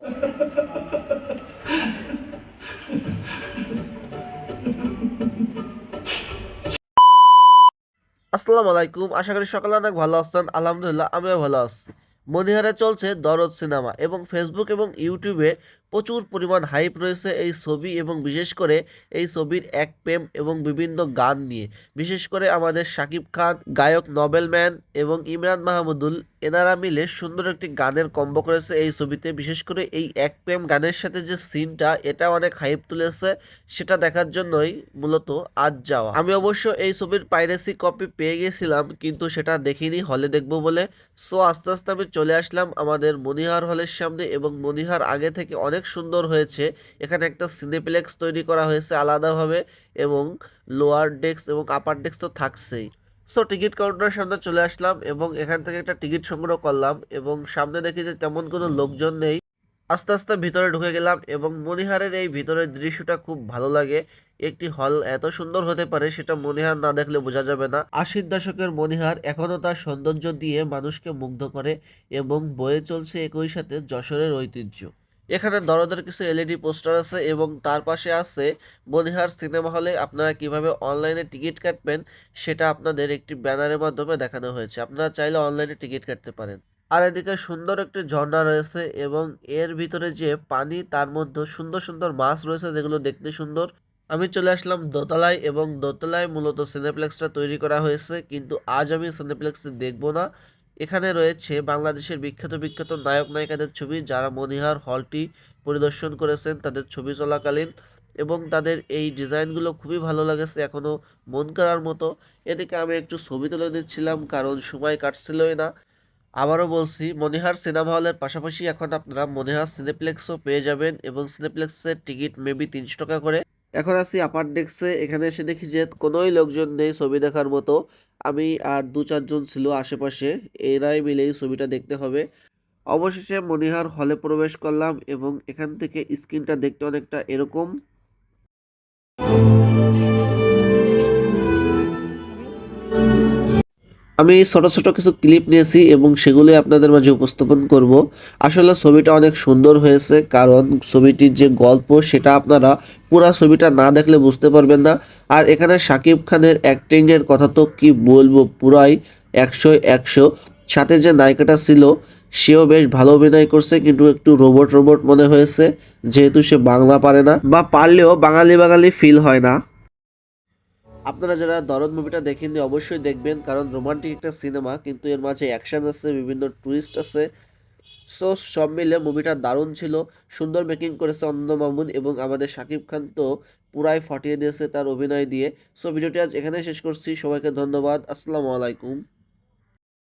আসসালামু আলাইকুম, আশা করি সকালে অনেক ভালো আছেন। আলহামদুলিল্লাহ, আমিও ভালো আছি। মনিহারে চলছে দরদ সিনেমা এবং ফেসবুক এবং ইউটিউবে প্রচুর পরিমাণ হাইপ রয়েছে এই ছবি এবং বিশেষ করে এই ছবির এক প্রেম এবং বিভিন্ন গান নিয়ে। বিশেষ করে আমাদের শাকিব খান, গায়ক নবেলম্যান এবং ইমরান মাহমুদুল, এনারা মিলে সুন্দর একটি গানের কম্বো করেছে এই ছবিতে। বিশেষ করে এই এক প্রেম গানের সাথে যে সিনটা এটা অনেক হাইপ তুলেছে, সেটা দেখার জন্যই মূলত আজ যাওয়া। আমি অবশ্য এই ছবির পাইরেসি কপি পেয়ে গেছিলাম, কিন্তু সেটা দেখিনি, হলে দেখব বলে। সো আস্তে আস্তে আমি চলে আসলাম আমাদের মনিহার হলের সামনে এবং মনিহার আগে থেকে অনেক সুন্দর হয়েছে। এখানে একটা সিনেপ্লেক্স তৈরি করা হয়েছে আলাদাভাবে এবং লোয়ার ডেস্ক এবং আপার ডেস্ক তো থাকছেই। সো টিকিট কাউন্টারের সামনে চলে আসলাম এবং এখান থেকে একটা টিকিট সংগ্রহ করলাম এবং সামনে দেখি যে তেমন কোনো লোকজন নেই। আস্তে আস্তে ভিতরে ঢুকে গেলাম এবং মনিহারের এই ভিতরের দৃশ্যটা খুব ভালো লাগে। একটি হল এত সুন্দর হতে পারে সেটা মনিহার না দেখলে বোঝা যাবে না। আশির দশকের মনিহার এখনও তার সৌন্দর্য দিয়ে মানুষকে মুগ্ধ করে এবং বয়ে চলছে একই সাথে যশোরের ঐতিহ্য। এখানে দরদের কিছু এলইডি পোস্টার আছে এবং তার পাশে আছে মনিহার সিনেমা হলে আপনারা কীভাবে অনলাইনে টিকিট কাটবেন সেটা আপনাদের একটি ব্যানারের মাধ্যমে দেখানো হয়েছে। আপনারা চাইলে অনলাইনে টিকিট কাটতে পারেন। আর এদিকে সুন্দর একটি ঝর্ণা রয়েছে এবং এর ভিতরে যে পানি, তার মধ্যে সুন্দর সুন্দর মাছ রয়েছে যেগুলো দেখতে সুন্দর। আমি চলে আসলাম দোতলায় এবং দোতলায় মূলত সিনেপ্লেক্সটা তৈরি করা হয়েছে, কিন্তু আজ আমি সিনেপ্লেক্সে দেখব না। এখানে রয়েছে বাংলাদেশের বিখ্যাত বিখ্যাত নায়ক নায়িকাদের ছবি যারা মনিহার হলটি পরিদর্শন করেছেন, তাদের ছবি চলাকালীন এবং তাদের এই ডিজাইনগুলো খুবই ভালো লাগেছে এখনও মন করার মতো। এদিকে আমি একটু ছবি তুলে দিচ্ছিলাম কারণ সময় কাটছিলই না। আবারও বলছি, মনিহার সিনেমা হলের পাশাপাশি এখন আপনারা মনিহার সিনেপ্লেক্সও পেয়ে যাবেন এবং সিনেপ্লেক্সের টিকিট মেবি তিনশো টাকা করে। এখন আসি আপার ডেস্কে এখানে এসে দেখি যে কোনোই লোকজন নেই ছবি দেখার মতো। আমি আর দু চারজন ছিল আশেপাশে। এরাই মিলেই ছবিটা দেখতে হবে। অবশেষে মনিহার হলে প্রবেশ করলাম এবং এখান থেকে স্ক্রিনটা দেখতে অনেকটা এরকম। আমি ছোট ছোট কিছু ক্লিপ নিয়েছি এবং সেগুলি আপনাদের মাঝে উপস্থাপন করব। আসলে ছবিটা অনেক সুন্দর হয়েছে, কারণ ছবিটির যে গল্প সেটা আপনারা পুরা ছবিটা না দেখলে বুঝতে পারবেন না। আর এখানে শাকিব খানের অ্যাক্টিংয়ের কথা তো কি বলব, পুরাই একশো একশো। সাথে যে নায়িকাটা ছিল, সেও বেশ ভালো অভিনয় করছে, কিন্তু একটু রোবট রোবট মনে হয়েছে, যেহেতু সে বাংলা পারে না, বা পারলেও বাঙালি বাঙালি ফিল হয় না। আপনারা যারা দরদ মুভিটা দেখেননি, অবশ্যই দেখবেন, কারণ রোমান্টিক একটা সিনেমা কিন্তু এর মাঝে অ্যাকশান আছে, বিভিন্ন টুইস্ট আছে। সো সব মিলে মুভিটা দারুণ ছিল। সুন্দর মেকিং করেছে অন্য মামুন এবং আমাদের শাকিব খান তো পুরাই ফাটিয়ে দিয়েছে তার অভিনয় দিয়ে। সো ভিডিওটি আজ এখানে শেষ করছি। সবাইকে ধন্যবাদ। আসসালামু আলাইকুম।